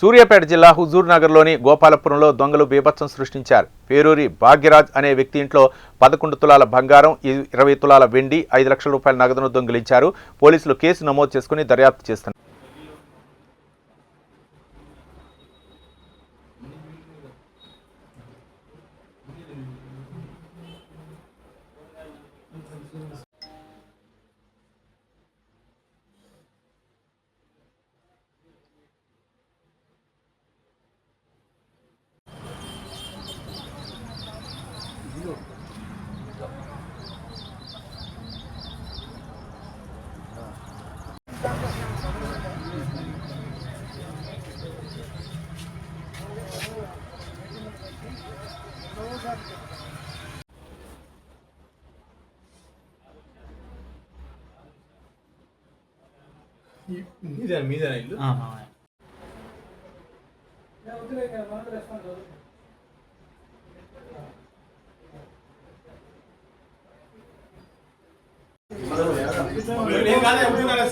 సూర్యాపేట జిల్లా హుజూర్ నగర్లోని గోపాలపురంలో దొంగలు బీభత్సం సృష్టించారు. పేరూరి భాగ్యరాజ్ అనే వ్యక్తి ఇంట్లో పదకొండు తులాల బంగారం ఇరవై తులాల వెండి ఐదు లక్షల రూపాయల నగదును దొంగిలించారు. పోలీసులు కేసు నమోదు చేసుకుని దర్యాప్తు చేస్తున్నారు. మీదేనా మీదేనా ఇల్లు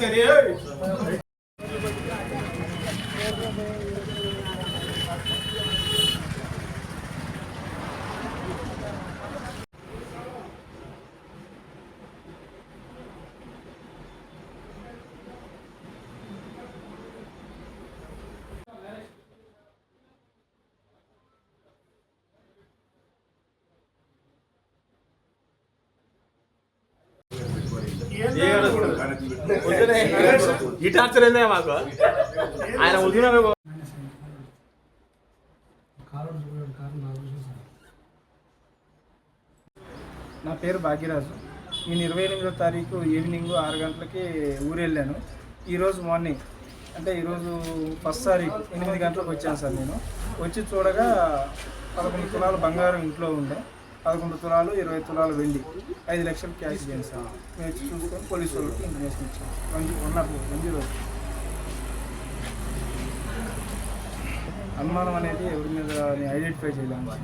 సరే ఈ టార్చర్ మాకు ఆయన వదిలినారు నా పేరు భాగ్యరాజు. నేను ఇరవై ఎనిమిదో తారీఖు ఈవినింగ్ ఆరు గంటలకి ఊరు వెళ్ళాను ఈరోజు మార్నింగ్ అంటే ఈరోజు ఫస్ట్ తారీఖు ఎనిమిది గంటలకు వచ్చాను సార్ నేను. వచ్చి చూడగా పదకొండు తులాల బంగారం ఇంట్లో ఉండే. పదకొండు తులాలు ఇరవై తులాలు వెళ్ళి ఐదు లక్షలు క్యాష్ చేశాను. మేము చూసుకొని పోలీసు వాళ్ళకి ఇన్ఫర్మేషన్ ఇచ్చాము one one not one zero అనుమానం అనేది ఎవరి మీద ఐడెంటిఫై చేయలేము